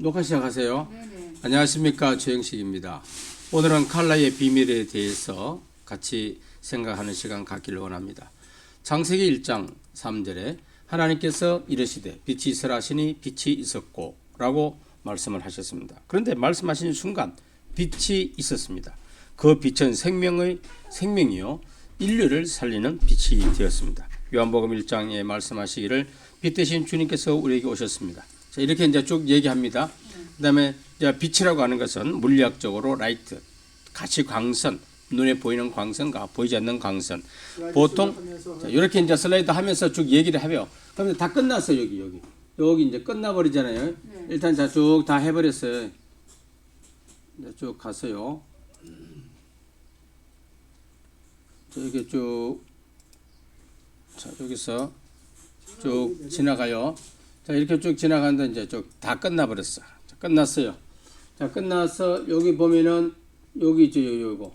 녹화 시작하세요. 네네. 안녕하십니까 최영식입니다. 오늘은 칼라의 비밀에 대해서 같이 생각하는 시간 갖기를 원합니다. 창세기 1장 3절에 하나님께서 이르시되 빛이 있으라 하시니 빛이 있었고 라고 말씀을 하셨습니다. 그런데 말씀하신 순간 빛이 있었습니다. 그 빛은 생명의 생명이요 인류를 살리는 빛이 되었습니다. 요한복음 1장에 말씀하시기를 빛 대신 주님께서 우리에게 오셨습니다. 자, 이렇게 이제 쭉 얘기합니다. 그 다음에 이제 빛이라고 하는 것은 물리학적으로 라이트, 같이 광선, 눈에 보이는 광선과 보이지 않는 광선. 보통 자, 이렇게 이제 슬라이드 하면서 쭉 얘기를 해요. 그러면 다 끝났어요 여기 여기 여기 이제 끝나버리잖아요. 네. 일단 자 쭉 다 해버렸어요. 이제 쭉 갔어요. 자, 이렇게 쭉 자, 여기서 쭉 지나가요. 자, 이렇게 쭉 지나가는데 이제 쭉 다 끝나버렸어. 자, 끝났어요. 자, 끝나서 여기 보면은 여기 있죠, 요거.